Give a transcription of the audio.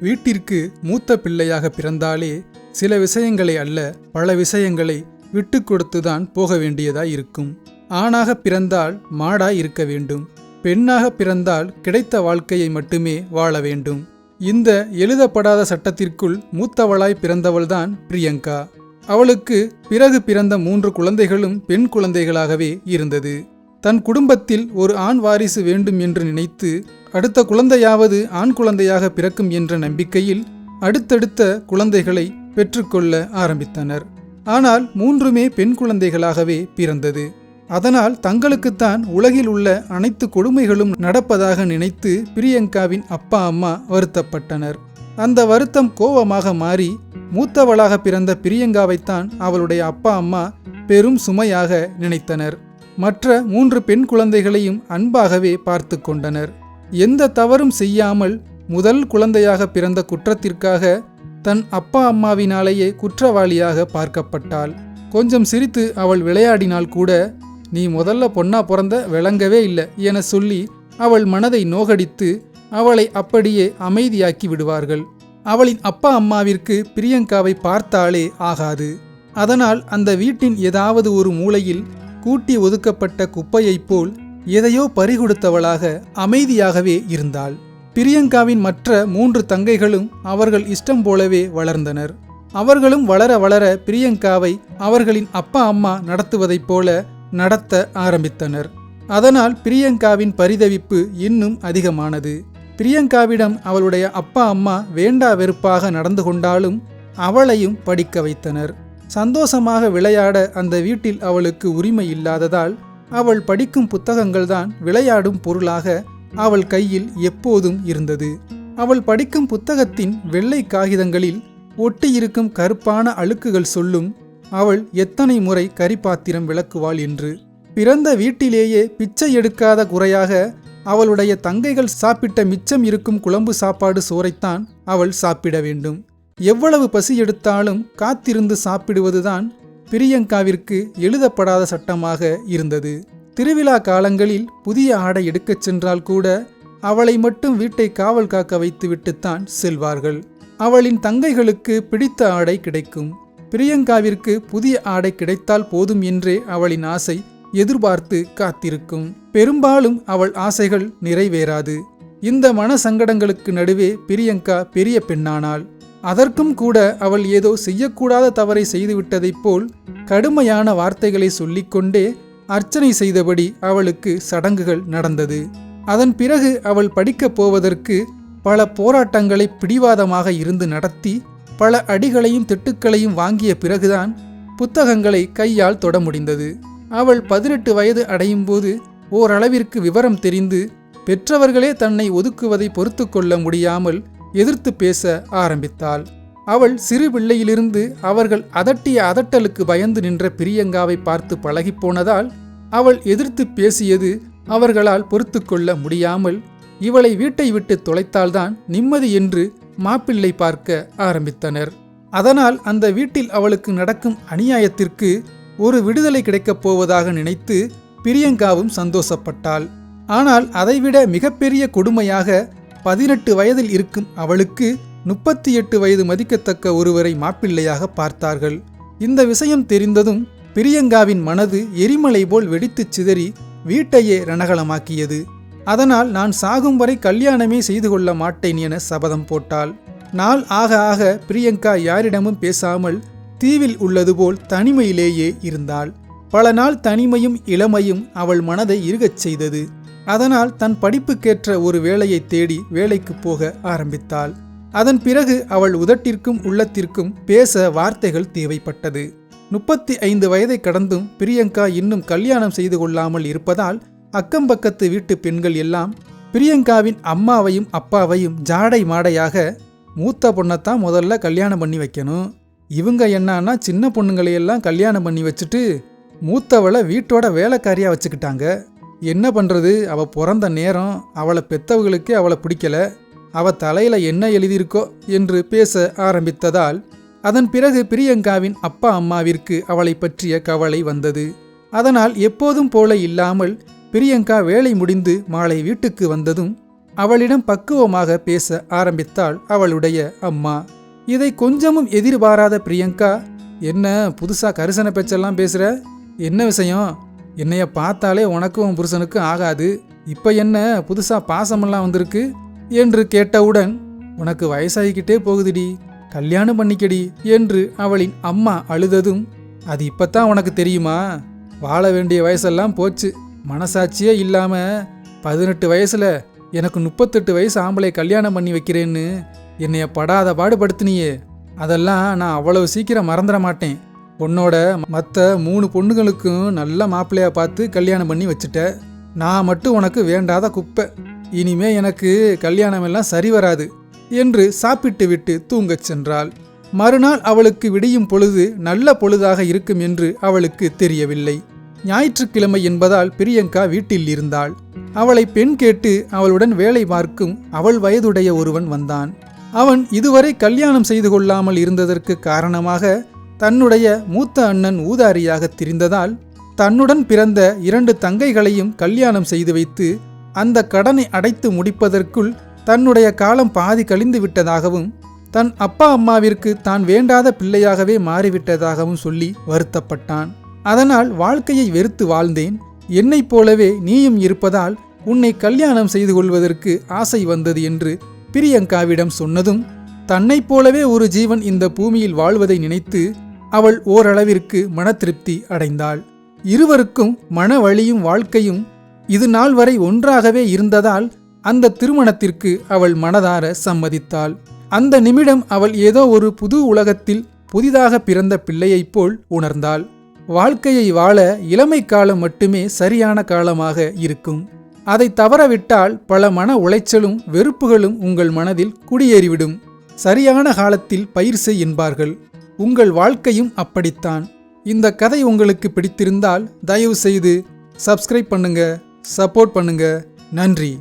வீட்டிற்கு மூத்த பிள்ளையாக பிறந்தாலே சில விஷயங்களை அல்ல பல விஷயங்களை விட்டு கொடுத்துதான் போக வேண்டியதாய் இருக்கும். ஆணாக பிறந்தால் மாடாய் இருக்க வேண்டும். பெண்ணாக பிறந்தால் கிடைத்த வாழ்க்கையை மட்டுமே வாழ வேண்டும். இந்த எழுதப்படாத சட்டத்திற்குள் மூத்தவளாய் பிறந்தவள்தான் பிரியங்கா. அவளுக்கு பிறகு பிறந்த மூன்று குழந்தைகளும் பெண் குழந்தைகளாகவே இருந்தது. தன் குடும்பத்தில் ஒரு ஆண் வாரிசு வேண்டும் என்று நினைத்து அடுத்த குழந்தையாவது ஆண் குழந்தையாக பிறக்கும் என்ற நம்பிக்கையில் அடுத்தடுத்த குழந்தைகளை பெற்றுக்கொள்ள ஆரம்பித்தனர். ஆனால் மூன்றுமே பெண் குழந்தைகளாகவே பிறந்தது. அதனால் தங்களுக்குத்தான் உலகில் உள்ள அனைத்து கொடுமைகளும் நடப்பதாக நினைத்து பிரியங்காவின் அப்பா அம்மா வருத்தப்பட்டனர். அந்த வருத்தம் கோபமாக மாறி மூத்தவளாக பிறந்த பிரியங்காவைத்தான் அவளுடைய அப்பா அம்மா பெரும் சுமையாக நினைத்தனர். மற்ற மூன்று பெண் குழந்தைகளையும் அன்பாகவே பார்த்து கொண்டனர். எந்த தவறும் செய்யாமல் முதல் குழந்தையாக பிறந்த குற்றத்திற்காக தன் அப்பா அம்மாவினாலேயே குற்றவாளியாக பார்க்கப்பட்டாள். கொஞ்சம் சிரித்து அவள் விளையாடினால் கூட நீ முதல்ல பொண்ணா பிறந்த விளங்கவே இல்லை என சொல்லி அவள் மனதை நோகடித்து அவளை அப்படியே அமைதியாக்கி விடுவார்கள். அவளின் அப்பா அம்மாவிற்கு பிரியங்காவை பார்த்தாலே ஆகாது. அதனால் அந்த வீட்டின் ஏதாவது ஒரு மூலையில் கூட்டி ஒதுக்கப்பட்ட குப்பையைப் போல் எதையோ பறிகொடுத்தவளாக அமைதியாகவே இருந்தாள். பிரியங்காவின் மற்ற மூன்று தங்கைகளும் அவர்கள் இஷ்டம் போலவே வளர்ந்தனர். அவர்களும் வளர வளர பிரியங்காவை அவர்களின் அப்பா அம்மா நடத்துவதைப் போல நடத்த ஆரம்பித்தனர். அதனால் பிரியங்காவின் பரிதவிப்பு இன்னும் அதிகமானது. பிரியங்காவிடம் அவளுடைய அப்பா அம்மா வேண்டா வெறுப்பாக நடந்து கொண்டாலும் அவளையும் படிக்க வைத்தனர். சந்தோஷமாக விளையாட அந்த வீட்டில் அவளுக்கு உரிமை இல்லாததால் அவள் படிக்கும் புத்தகங்கள்தான் விளையாடும் பொருளாக அவள் கையில் எப்போதும் இருந்தது. அவள் படிக்கும் புத்தகத்தின் வெள்ளை காகிதங்களில் ஒட்டியிருக்கும் கருப்பான அழுக்குகள் சொல்லும் அவள் எத்தனை முறை கரிபாத்திரம் விளக்குவாள் என்று. பிறந்த வீட்டிலேயே பிச்சை எடுக்காத குறையாக அவளுடைய தங்கைகள் சாப்பிட்ட மிச்சம் இருக்கும் குழம்பு சாப்பாடு சோறைத்தான் அவள் சாப்பிட வேண்டும். எவ்வளவு பசி எடுத்தாலும் காத்திருந்து சாப்பிடுவதுதான் பிரியங்காவிற்கு எழுதப்படாத சட்டமாக இருந்தது. திருவிழா காலங்களில் புதிய ஆடை எடுக்கச் சென்றால் கூட அவளை மட்டும் வீட்டை காவல் காக்க வைத்துவிட்டுத்தான் செல்வார்கள். அவளின் தங்கைகளுக்கு பிடித்த ஆடை கிடைக்கும். பிரியங்காவிற்கு புதிய ஆடை கிடைத்தால் போதும் என்றே அவளின் ஆசை எதிர்பார்த்து காத்திருக்கும். பெரும்பாலும் அவள் ஆசைகள் நிறைவேறாது. இந்த மன சங்கடங்களுக்கு நடுவே பிரியங்கா பெரிய பெண்ணானாள். அதற்கும் கூட அவள் ஏதோ செய்யக்கூடாத தவறை செய்துவிட்டதைப் போல் கடுமையான வார்த்தைகளை சொல்லிக்கொண்டே அர்ச்சனை செய்தபடி அவளுக்கு சடங்குகள் நடந்தது. அதன் பிறகு அவள் படிக்கப் போவதற்கு பல போராட்டங்களை பிடிவாதமாக இருந்து நடத்தி பல அடிகளையும் திட்டுக்களையும் வாங்கிய பிறகுதான் புத்தகங்களை கையால் தொட முடிந்தது. அவள் பதினெட்டு வயது அடையும் போது ஓரளவிற்கு விவரம் தெரிந்து பெற்றவர்களே தன்னை ஒதுக்குவதை பொறுத்து கொள்ள முடியாமல் எதிர்த்து பேச ஆரம்பித்தாள். அவள் சிறு பிள்ளையிலிருந்து அவர்கள் அதட்டிய அதட்டலுக்கு பயந்து நின்ற பிரியங்காவை பார்த்து பழகிப்போனதால் அவள் எதிர்த்து பேசியது அவர்களால் பொறுத்து கொள்ள முடியாமல் இவளை வீட்டை விட்டு தொலைத்தால்தான் நிம்மதி என்று மாப்பிள்ளை பார்க்க ஆரம்பித்தனர். அதனால் அந்த வீட்டில் அவளுக்கு நடக்கும் அநியாயத்திற்கு ஒரு விடுதலை கிடைக்கப் போவதாக நினைத்து பிரியங்காவும் சந்தோஷப்பட்டாள். ஆனால் அதைவிட மிகப்பெரிய கொடுமையாக பதினெட்டு வயதில் இருக்கும் அவளுக்கு முப்பத்தி எட்டு வயது மதிக்கத்தக்க ஒருவரை மாப்பிள்ளையாக பார்த்தார்கள். இந்த விஷயம் தெரிந்ததும் பிரியங்காவின் மனது எரிமலை போல் வெடித்துச் சிதறி வீட்டையே ரணகலமாக்கியது. அதனால் நான் சாகும் வரை கல்யாணமே செய்து கொள்ள மாட்டேன் என சபதம் போட்டாள். நாள் ஆக ஆக பிரியங்கா யாரிடமும் பேசாமல் தீவில் உள்ளது போல் தனிமையிலேயே இருந்தாள். பல நாள் தனிமையும் இளமையும் அவள் மனதை இருகச் செய்தது. அதனால் தன் படிப்புக்கேற்ற ஒரு வேலையை தேடி வேலைக்கு போக ஆரம்பித்தாள். அதன் பிறகு அவள் உதட்டிற்கும் உள்ளத்திற்கும் பேச வார்த்தைகள் தேவைப்பட்டது. முப்பத்தி ஐந்து வயதை கடந்தும் பிரியங்கா இன்னும் கல்யாணம் செய்து கொள்ளாமல் இருப்பதால் அக்கம்பக்கத்து வீட்டு பெண்கள் எல்லாம் பிரியங்காவின் அம்மாவையும் அப்பாவையும் ஜாடை மாடையாக மூத்த பொண்ணைத்தான் முதல்ல கல்யாணம் பண்ணி வைக்கணும். இவங்க என்னன்னா சின்ன பொண்ணுங்களையெல்லாம் கல்யாணம் பண்ணி வச்சுட்டு மூத்தவளை வீட்டோட வேலைக்காரியாக வச்சுக்கிட்டாங்க. என்ன பண்ணுறது அவள் பிறந்த நேரம் அவளை பெத்தவர்களுக்கே அவளை பிடிக்கல. அவ தலையில என்ன எழுதியிருக்கோ என்று பேச ஆரம்பித்ததால் அதன் பிறகு பிரியங்காவின் அப்பா அம்மாவிற்கு அவளை பற்றிய கவலை வந்தது. அதனால் எப்போதும் போல இல்லாமல் பிரியங்கா வேலை முடிந்து மாலை வீட்டுக்கு வந்ததும் அவளிடம் பக்குவமாக பேச ஆரம்பித்தாள் அவளுடைய அம்மா. இதை கொஞ்சமும் எதிர்பாராத பிரியங்கா என்ன புதுசா கரிசன பேச்செல்லாம் பேசுற? என்ன விஷயம்? என்னைய பார்த்தாலே உனக்கும் உன் புருஷனுக்கும் ஆகாது. இப்ப என்ன புதுசா பாசமெல்லாம் வந்திருக்கு? என்று கேட்டவுடன் உனக்கு வயசாகிக்கிட்டே போகுதுடி. கல்யாணம் பண்ணிக்கடி என்று அவளின் அம்மா அழுததும் அது இப்பத்தான் உனக்கு தெரியுமா? வாழ வேண்டிய வயசெல்லாம் போச்சு. மனசாட்சியே இல்லாம பதினெட்டு வயசுல எனக்கு முப்பத்தெட்டு வயசு ஆம்பளை கல்யாணம் பண்ணி வைக்கிறேன்னு என்னைய படாத பாடுபடுத்தினியே. அதெல்லாம் நான் அவ்வளவு சீக்கிரம் மறந்துட மாட்டேன். பொண்ணோட மற்ற மூணு பொண்ணுங்களுக்கும் நல்ல மாப்பிள்ளையா பார்த்து கல்யாணம் பண்ணி வச்சுட்ட. நான் மட்டும் உனக்கு வேண்டாத குப்பை. இனிமே எனக்கு கல்யாணம் எல்லாம் சரி வராது என்று சாப்பிட்டு விட்டு தூங்கச் சென்றாள். மறுநாள் அவளுக்கு விடியும் பொழுது நல்ல பொழுதாக இருக்கும் என்று அவளுக்கு தெரியவில்லை. ஞாயிற்றுக்கிழமை என்பதால் பிரியங்கா வீட்டில் இருந்தாள். அவளை பெண் கேட்டு அவளுடன் வேலை பார்க்கும் அவள் வயதுடைய ஒருவன் வந்தான். அவன் இதுவரை கல்யாணம் செய்து கொள்ளாமல் இருந்ததற்கு காரணமாக தன்னுடைய மூத்த அண்ணன் ஊதாரியாக திரிந்ததால் தன்னுடன் பிறந்த இரண்டு தங்கைகளையும் கல்யாணம் செய்து வைத்து அந்த கடனை அடைத்து முடிப்பதற்குள் தன்னுடைய காலம் பாதி கழிந்து விட்டதாகவும் தன் அப்பா அம்மாவிற்கு தான் வேண்டாத பிள்ளையாகவே மாறிவிட்டதாகவும் சொல்லி வருத்தப்பட்டான். அதனால் வாழ்க்கையை வெறுத்து வாழ்ந்தேன். என்னைப் போலவே நீயும் இருப்பதால் உன்னை கல்யாணம் செய்து கொள்வதற்கு ஆசை வந்தது என்று பிரியங்காவிடம் சொன்னதும் தன்னைப் போலவே ஒரு ஜீவன் இந்த பூமியில் வாழ்வதை நினைத்து அவள் ஓரளவிற்கு மன திருப்தி அடைந்தாள். இருவருக்கும் மன வழியும் வாழ்க்கையும் இது நாள் வரை ஒன்றாகவே இருந்ததால் அந்த திருமணத்திற்கு அவள் மனதார சம்மதித்தாள். அந்த நிமிடம் அவள் ஏதோ ஒரு புது உலகத்தில் புதிதாக பிறந்த பிள்ளையைப் போல் உணர்ந்தாள். வாழ்க்கையை வாழ இளமை காலம் மட்டுமே சரியான காலமாக இருக்கும். அதை தவறவிட்டால் பல மன உளைச்சலும் வெறுப்புகளும் உங்கள் மனதில் குடியேறிவிடும். சரியான காலத்தில் பயிர் செய் என்பார்கள். உங்கள் வாழ்க்கையும் அப்படித்தான். இந்த கதை உங்களுக்கு பிடித்திருந்தால் தயவு செய்து சப்ஸ்கிரைப் பண்ணுங்க சப்போர்ட் பண்ணுங்க. நன்றி.